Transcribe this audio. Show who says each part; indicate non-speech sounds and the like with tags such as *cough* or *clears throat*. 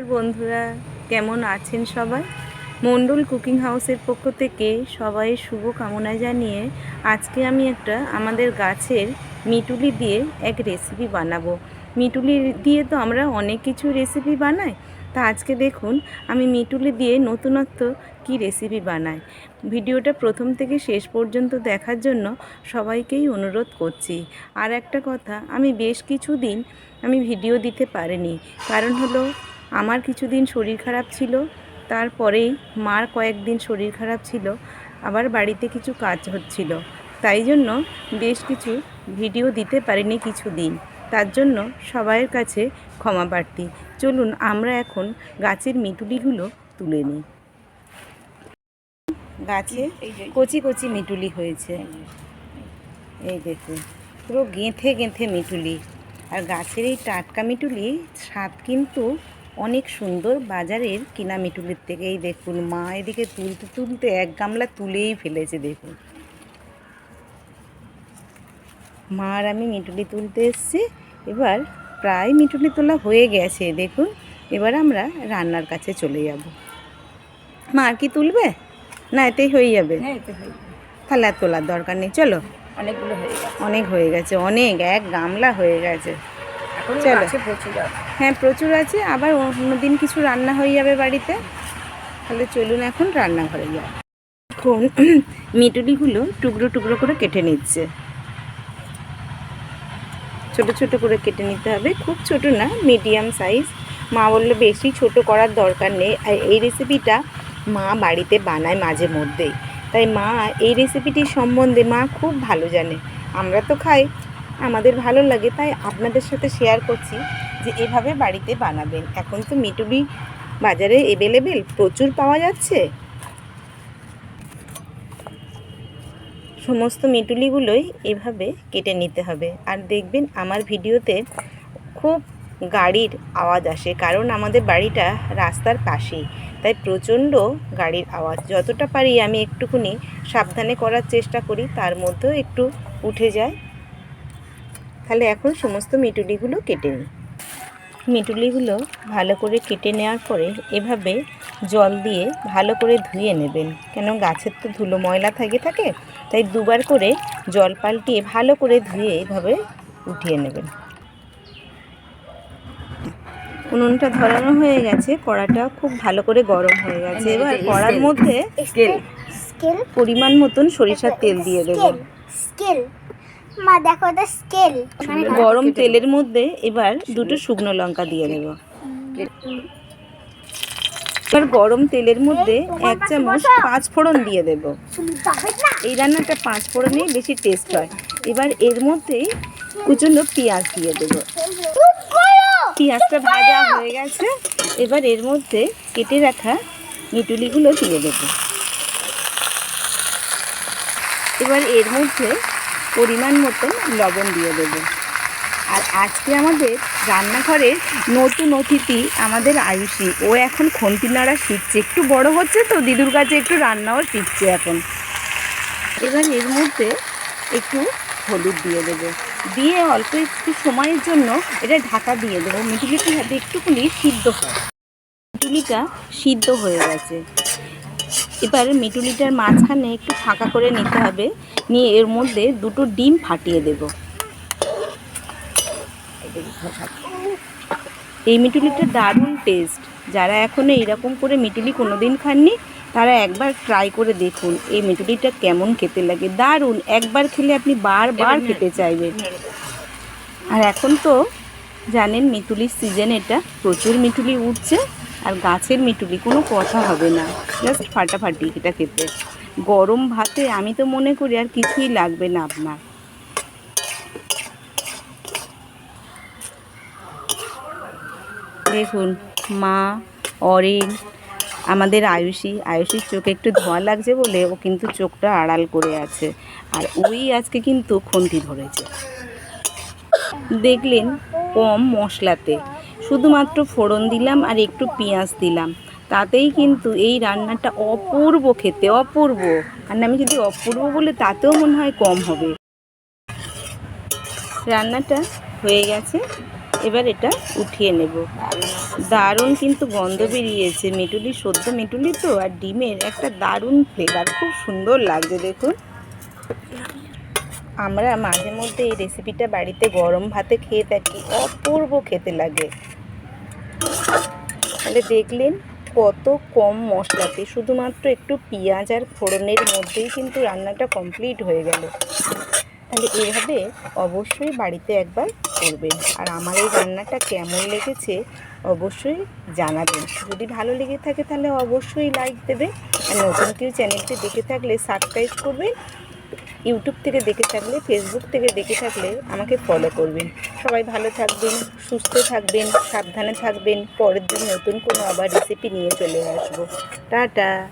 Speaker 1: আর বন্ধুরা কেমন আছেন সবাই? মণ্ডল কুকিং হাউসের পক্ষ থেকে সবাই শুভ কামনা জানিয়ে আজকে আমি একটা আমাদের গাছের মিটুলি দিয়ে এক রেসিপি বানাবো। মিটুলি দিয়ে তো আমরা অনেক কিছু রেসিপি বানাই। তা আজকে দেখুন আমি মিটুলি দিয়ে নতুনত্ব কি রেসিপি বানাই। ভিডিওটা প্রথম থেকে শেষ পর্যন্ত দেখার জন্য সবাইকেই অনুরোধ করছি। আর একটা কথা, আমি বেশ কিছু দিন আমি ভিডিও দিতে পারিনি। কারণ হলো আমার কিছুদিন শরীর খারাপ ছিল, তারপরেই মার কয়েকদিন শরীর খারাপ ছিল, আবার বাড়িতে কিছু কাজ হচ্ছিল। তাই জন্য বেশ কিছু ভিডিও দিতে পারিনি কিছু দিন তার জন্য সবাইয়ের কাছে ক্ষমা প্রার্থী। চলুন আমরা এখন গাছের মিটুলিগুলো তুলে নিই। গাছে কচি কচি মিটুলি হয়েছে। এই দেখুন, পুরো গেঁথে গেঁথে মিটুলি আর গাছের এই টাটকা মিটুলি স্বাদ কিন্তু অনেক সুন্দর বাজারের কিনা মিটুলির থেকেই দেখুন। মা এদিকে তুলতে তুলতে এক গামলা তুলেই ফেলেছে দেখুন। মা আর আমি মিটুলি তুলতে এসছি। এবার প্রায় মিটুলি তোলা হয়ে গেছে দেখুন। এবার আমরা রান্নার কাছে চলে যাব। মা আর কি তুলবে? না এতেই হয়ে যাবে।
Speaker 2: হ্যাঁ হয়ে
Speaker 1: তাহলে আর তোলার দরকার নেই চলো।
Speaker 2: অনেকগুলো হয়ে গেছে।
Speaker 1: অনেক হয়ে গেছে অনেক এক গামলা হয়ে গেছে। চলো। হ্যাঁ প্রচুর আছে। আবার অন্য দিন কিছু রান্না হয়ে যাবে বাড়িতে। তাহলে চলুন এখন রান্নাঘরে যাই। এখন *clears throat* মিটুলিগুলো টুকরো টুকরো করে কেটে নিচ্ছে। ছোট ছোট করে কেটে নিতে হবে। খুব ছোট না মিডিয়াম সাইজ। মা বলল বেশি ছোট করার দরকার নেই। আর এই রেসিপিটা মা বাড়িতে বানায় মাঝে মধ্যেই। তাই মা এই রেসিপিটির সম্বন্ধে মা খুব ভালো জানে। আমরা তো খাই। আমাদের ভালো লাগে, তাই আপনাদের সাথে শেয়ার করছি যে এভাবে বাড়িতে বানাবেন। এখন তো মিটুলি বাজারে অ্যাভেলেবেল প্রচুর পাওয়া যাচ্ছে। সমস্ত মিটুলিগুলোই এভাবে কেটে নিতে হবে। আর দেখবেন আমার ভিডিওতে খুব গাড়ির আওয়াজ আসে, কারণ আমাদের বাড়িটা রাস্তার পাশেই। তাই প্রচণ্ড গাড়ির আওয়াজ। যতটা পারি আমি একটুখানি সাবধানে করার চেষ্টা করি, তার মধ্যেও একটু উঠে যায়। তাহলে এখন সমস্ত মিটুলিগুলো কেটে নিই। মিটুলিগুলো ভালো করে কেটে নেওয়ার পরে এভাবে জল দিয়ে ভালো করে ধুয়ে নেবেন। কেন গাছের তো ধুলো ময়লা থাকে থাকে তাই দুবার করে জল পাল্টিয়ে ভালো করে ধুয়ে এভাবে উঠিয়ে নেবেন। উনুনটা ধরানো হয়ে গেছে কড়াটা খুব ভালো করে গরম হয়ে গেছে। এবার কড়ার মধ্যে
Speaker 2: স্কেল
Speaker 3: স্কেল
Speaker 1: পরিমাণ মতন সরিষার তেল দিয়ে দেবেন
Speaker 3: স্কেল মা দেখো এটা স্কেল
Speaker 1: গরম তেলের মধ্যে এবার দুটো শুকনো লঙ্কা দিয়ে দেব এবার গরম তেলের মধ্যে এক চামচ পাঁচ ফোড়ন দিয়ে দেব। এই রান্নাটা পাঁচ ফোড়নেই বেশি টেস্ট হয়। এবার এর মধ্যেই কুচনো পেঁয়াজ দিয়ে দেব। পেঁয়াজটা ভাজা হয়ে গেছে। এবার এর মধ্যে কেটে রাখা মিটুলিগুলো দিয়ে দেবো। এবার এর মধ্যে পরিমাণ মতন লবণ দিয়ে দেবো। আর আজকে আমাদের রান্নাঘরের নতুন অতিথি আমাদের আয়ুষী। ও এখন খন্তি নাড়া শিখছে। একটু বড় হচ্ছে তো, দিদুর কাছে একটু রান্নাও শিখছে এখন। এবার এর মধ্যে একটু হলুদ দিয়ে দেবো। দিয়ে অল্প একটু সময়ের জন্য এটা ঢাকা দিয়ে দেবো। মিটুলিটি একটুখানি সিদ্ধ হয় মিটুলিটা সিদ্ধ হয়ে গেছে। এবার মিটুলিটার মাঝখানে একটু ফাঁকা করে নিতে হবে। নিয়ে এর মধ্যে দুটো ডিম ফাটিয়ে দেব। এই মিটুলিটা দারুণ টেস্ট যারা এখনও এরকম করে মিটুলি কোনোদিন খাননি তারা একবার ট্রাই করে দেখুন এই মিটুলিটা কেমন খেতে লাগে। দারুণ! একবার খেলে আপনি বারবার খেতে চাইবেন। আর এখন তো জানেন মিটুলির সিজন এটা। প্রচুর মিটুলি উঠছে। আর গাছের মিটুলি, কোনো কথা হবে না। জাস্ট ফাটাফাটি এটা খেতে। গরম ভাতে আমি তো মনে করি আর কিছুই লাগবে না আপনার। দেখুন, মা, অরিন, আমাদের আয়ুষী, আয়ুষীর চোখে একটু ধোঁয়া লাগছে বলে ও কিন্তু চোখটা আড়াল করে আছে। আর ওই আজকে কিন্তু খন্তি ধরেছে। দেখলেন কম মশলাতে। শুধুমাত্র ফোড়ন দিলাম আর একটু পেঁয়াজ দিলাম। তাতেই কিন্তু এই রান্নাটা অপূর্ব খেতে, অপূর্ব। আর আমি যদি অপূর্ব বলে তাতেও মনে হয় কম হবে। রান্নাটা হয়ে গেছে। এবার এটা উঠিয়ে নেব। দারুণ কিন্তু গন্ধ বেরিয়েছে। মেটুলি সদ্য মেটুলি তো আর ডিমের একটা দারুণ ফ্লেভার খুব সুন্দর লাগছে দেখুন। আমরা মাঝে মধ্যে এই রেসিপিটা বাড়িতে গরম ভাতে খেয়ে থাকি, অপূর্ব খেতে লাগে। তাহলে দেখলেন কত কম মশলাতে। শুধুমাত্র একটু পেঁয়াজ আর ফোড়নের মধ্যেই কিন্তু রান্নাটা কমপ্লিট হয়ে গেল। তাহলে এভাবে অবশ্যই বাড়িতে একবার করবেন। আর আমার এই রান্নাটা কেমন লেগেছে অবশ্যই জানাবেন। যদি ভালো লেগে থাকে তাহলে অবশ্যই লাইক দেবে আর নতুন কেউ চ্যানেলটি দেখে থাকলে সাবস্ক্রাইব করবেন। ইউটিউব থেকে দেখে থাকলে ফেসবুক থেকে দেখে থাকলে আমাকে ফলো করবেন। সবাই ভালো থাকবেন, সুস্থ থাকবেন, সাবধানে থাকবেন। পরের দিন নতুন কোনো আবার রেসিপি নিয়ে চলে আসব। টাটা!